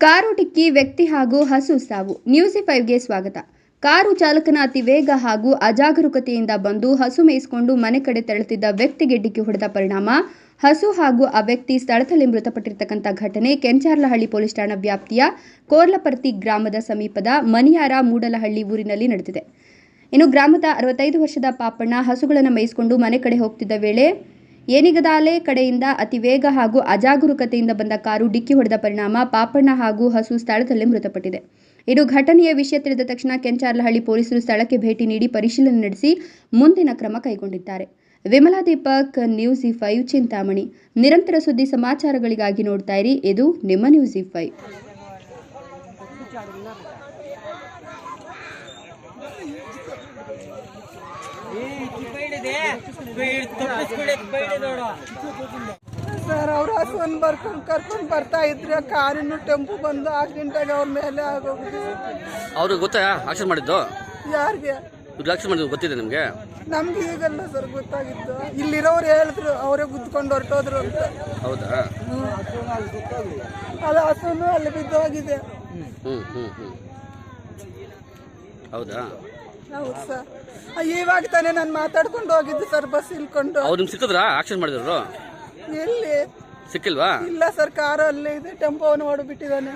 Car, ಡಿಕ್ಕಿ, ವ್ಯಕ್ತಿ ಹಾಗೂ ಹಸು ಸಾವು. ನ್ಯೂಸಿ ಫೈವ್ಗೆ ಸ್ವಾಗತ. ಕಾರು ಚಾಲಕನ ಅತಿ ವೇಗ ಹಾಗೂ ಅಜಾಗರೂಕತೆಯಿಂದ ಬಂದು ಹಸು ಮೇಯಿಸಿಕೊಂಡು ಮನೆ ಕಡೆ ತೆರಳುತ್ತಿದ್ದ ವ್ಯಕ್ತಿಗೆ ಡಿಕ್ಕಿ ಹೊಡೆದ ಪರಿಣಾಮ. ಹಸು ಹಾಗೂ ಆ ವ್ಯಕ್ತಿ ಸ್ಥಳದಲ್ಲಿ ಮೃತಪಟ್ಟಿರತಕ್ಕಂಥ ಘಟನೆ ಕೆಂಚಾರ್ಲಹಳ್ಳಿ ಪೊಲೀಸ್ ಠಾಣಾ ವ್ಯಾಪ್ತಿಯ ಕೋರ್ಲಪರ್ತಿ ಗ್ರಾಮದ ಸಮೀಪದ ಮನಿಯಾರ ಮೂಡಲಹಳ್ಳಿ ಊರಿನಲ್ಲಿ ನಡೆದಿದೆ. ಇನ್ನು ಗ್ರಾಮದ ಅರವತ್ತೈದು ವರ್ಷದ ಪಾಪಣ್ಣ ಹಸುಗಳನ್ನು ಮೇಯಿಸಿಕೊಂಡು ಮನೆ ಕಡೆ ಹೋಗ್ತಿದ್ದ ವೇಳೆ ಏನಿಗದಾಲೆ ಕಡೆಯಿಂದ ಅತಿ ವೇಗ ಹಾಗೂ ಅಜಾಗರೂಕತೆಯಿಂದ ಬಂದ ಕಾರು ಡಿಕ್ಕಿ ಹೊಡೆದ ಪರಿಣಾಮ ಪಾಪಣ್ಣ ಹಾಗೂ ಹಸು ಸ್ಥಳದಲ್ಲೇ ಮೃತಪಟ್ಟಿದೆ. ಇದು ಘಟನೆಯ ವಿಷಯ ತಿಳಿದ ತಕ್ಷಣ ಕೆಂಚಾರ್ಲಹಳ್ಳಿ ಪೊಲೀಸರು ಸ್ಥಳಕ್ಕೆ ಭೇಟಿ ನೀಡಿ ಪರಿಶೀಲನೆ ನಡೆಸಿ ಮುಂದಿನ ಕ್ರಮ ಕೈಗೊಂಡಿದ್ದಾರೆ. Vimala Deepak, news E five, Chintamani. ನಿರಂತರ ಸುದ್ದಿ ಸಮಾಚಾರಗಳಿಗಾಗಿ ನೋಡ್ತಾ ಇರಿ. ಇದು ನಿಮ್ಮ ನ್ಯೂಸ್ ಇ ಫೈವ್. ಸರ್ ಅವ್ರ ಹಸುವನ್ನು ಬರ್ಕೊಂಡು ಕರ್ಕೊಂಡು ಬರ್ತಾ ಇದ್ರೆ ಕಾರಿನ ಟೆಂಪು ಬಂದು ಆಕ್ಸಿಡೆಂಟ್ ಆಗಿ ಅವ್ರ ಮೇಲೆ ಆಗೋಗಿದೆ ಅವ್ರಿಗೆ ಗೊತ್ತಾ? ಆಕ್ಷನ್ ಮಾಡಿದ್ದು? ಯಾರಿಗೆ? ಇವ್ರು ಆಕ್ಷನ್ ಮಾಡಿದ್ದು ಗೊತ್ತಿದೆ ನಿಮಗೆ? ನಮ್ಗೆ ಈಗಲ್ಲ ಸರ್ ಗೊತ್ತಾಗಿತ್ತು ಇಲ್ಲಿರೋರು ಹೇಳಿದ್ರು ಅವರೇ ಗುದ್ಕೊಂಡು ಹೊರಟೋದ್ರು ಅಂತ. ಹೌದಾ? ಅದು ಹಸುನು ಅಲ್ಲಿ ಬಿದ್ದೋಗಿದೆ. ಹ್ಞೂ ಹ್ಞೂ ಹ್ಞೂ ಹೌದಾ? ಹೌದು ಸರ್ ಇವಾಗ ತಾನೇ ನಾನು ಮಾತಾಡ್ಕೊಂಡು ಹೋಗಿದ್ದು ಸರ್ ಬಸ್ ಇಲ್ಕೊಂಡು ಅವ್ರು ನಿಮ್ಗೆ ಸಿಕ್ಕಿದ್ರಾ? ಆಕ್ಷನ್ ಮಾಡಿದ್ರು ಎಲ್ಲಿ? ಸಿಕ್ಕಿಲ್ವಾ? ಇಲ್ಲ ಸರ್ ಕಾರು ಅಲ್ಲೇ ಇದೆ ಟೆಂಪೋ ಅವನು ಓಡಿಬಿಟ್ಟಿದ್ದಾನೆ.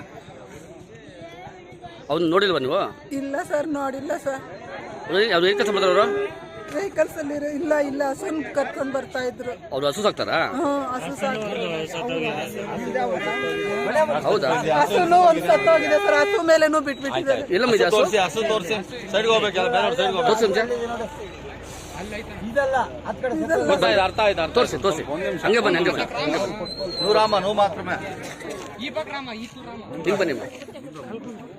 ಅವ್ನು ನೋಡಿಲ್ವಾ ನೀವು? ಇಲ್ಲ ಸರ್ ನೋಡಿಲ್ಲ ಸರ್ ಅವ್ರು ಏನ್ ಕೆಲಸ ಮಾಡಿದ್ರು ಅವರು? ವೆಹಿಕಲ್ಸ್ ಅಲ್ಲಿ ಇರೋ- ಇಲ್ಲ ಇಲ್ಲ ಹಸುನ್ ಕರ್ಕೊಂಡ್ ಬರ್ತಾ ಇದ್ರು. ಅವ್ರು ಹಸು ಸಾಕ್ತಾರಾ? ಹಸು ಸಾಕು ಹೌದಾ? ಹಸುನು ಒಂದ್ ಸತ್ತೋಗಿದೆ ಸರ್ ಹಸು ಮೇಲೆನೂ ಬಿಟ್ಬಿಟ್ಟಿದ್ದಾರೆ. ಎಲ್ಲ ಇದೆ ಹಸು? ತೋರಿಸಿ ಹಸು ತೋರಿಸಿ. ಸೈಡ್ಗೆ ಹೋಗ್ಬೇಕಲ್ಲ ಬೇರೆ ಸೈಡ್ಗೆ ಹೋಗ್ಬೇಕು. ತೋರಿಸಿ ಅರ್ಥ ಆಯ್ತು ಅರ್ಥ ತೋರಿಸಿ ತೋರಿಸಿ. ಹಂಗೆ ಬನ್ನಿ ಹಂಗೆ ಬನ್ನಿ ಹಂಗೆ ಬನ್ನಿ. ನೂರಾಮ ನೂ ಮಾತ್ರ ಹಿಂಗೆ ಬನ್ನಿ.